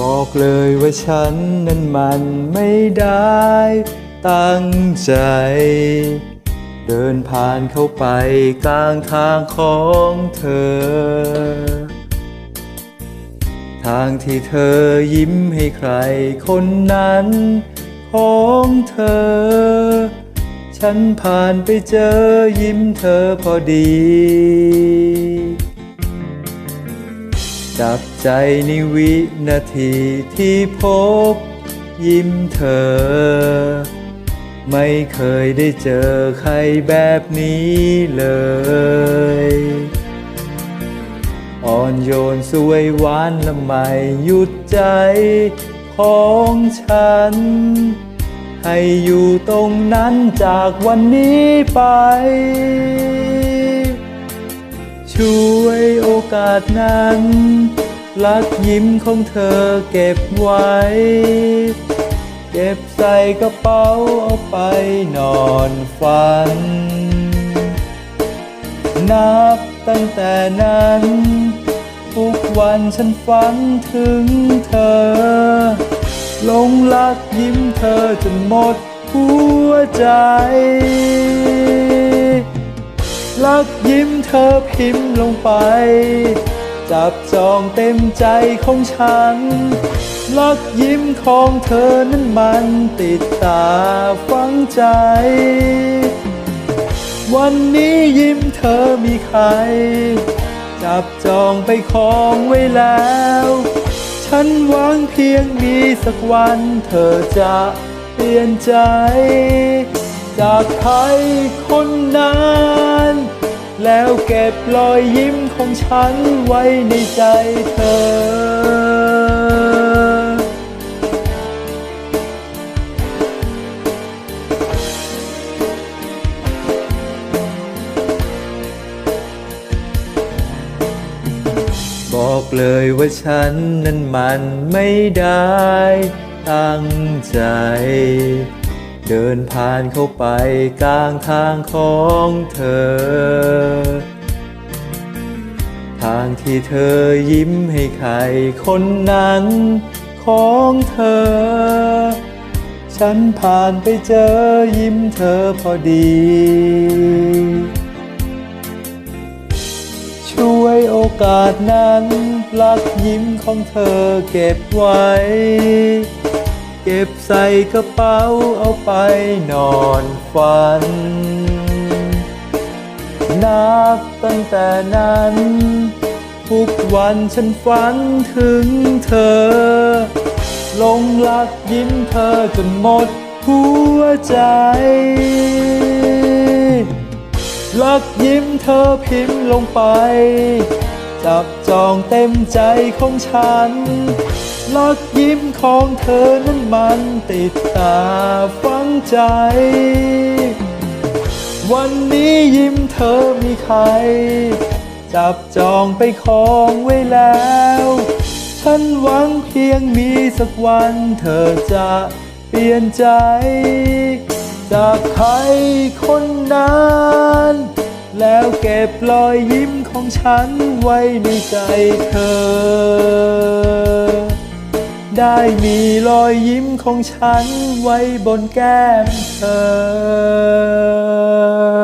บอกเลยว่าฉันนั้นมันไม่ได้ตั้งใจ เดินผ่านเข้าไปกลางทางของเธอ ทางที่เธอยิ้มให้ใครคนนั้นของเธอ ฉันผ่านไปเจอยิ้มเธอพอดี จับใจในวินาทีที่พบยิ้มเธอ ไม่เคยได้เจอใครแบบนี้เลย อ่อนโยนสวยหวานละไมหยุดใจของฉัน ให้อยู่ตรงนั้นจากวันนี้ไป ช่วยโอ อกาสนั้น รักยิ้มของเธอเก็บไว้ เก็บใส่กระเป๋าเอาไปนอนฝัน นับตั้งแต่นั้น ทุกวันฉันฝันถึงเธอหลงรักยิ้มเธอจนหมดหัวใจ รักยิ้มเธอพิมพ์ลงไป จับจองเต็มใจของฉันรักยิ้มของเธอนั้นมันติดตาฝังใจ วันนี้ยิ้มเธอมีใคร จับจองไปคล้องไว้แล้ว ฉันหวังเพียงมีสักวันเธอจะเปลี่ยนใจ จากใครคนนั้น แล้วเก็บรอยยิ้มของฉันไว้ในใจเธอบอกเลยว่าฉันนั้นมันไม่ได้ตั้งใจ เดินผ่านเข้าไปกลางทางของเธอ ทางที่เธอยิ้มให้ใครคนนั้นของเธอ ฉันผ่านไปเจอยิ้มเธอพอดี ช่วยโอกาสนั้นรักยิ้มของเธอเก็บไว้ เก็บใส่กระเป๋าเอาไปนอนฝัน นับตั้งแต่นั้น ทุกวันฉันฝันถึงเธอ ลงรักยิ้มเธอจนหมดหัวใจรักยิ้มเธอพิมพ์ลงไป จับจองเต็มใจของฉัน รักยิ้มของเธอนั้นมันติดตาฝังใจ วันนี้ยิ้มเธอมีใคร จับจองไปคล้องไว้แล้ว ฉันหวังเพียงมีสักวันเธอจะเปลี่ยนใจ จากใครคนนั้นแล้วเก็บรอยยิ้มของฉันไว้ในใจเธอ ได้มีรอยยิ้มของฉันไว้บนแก้มเธอ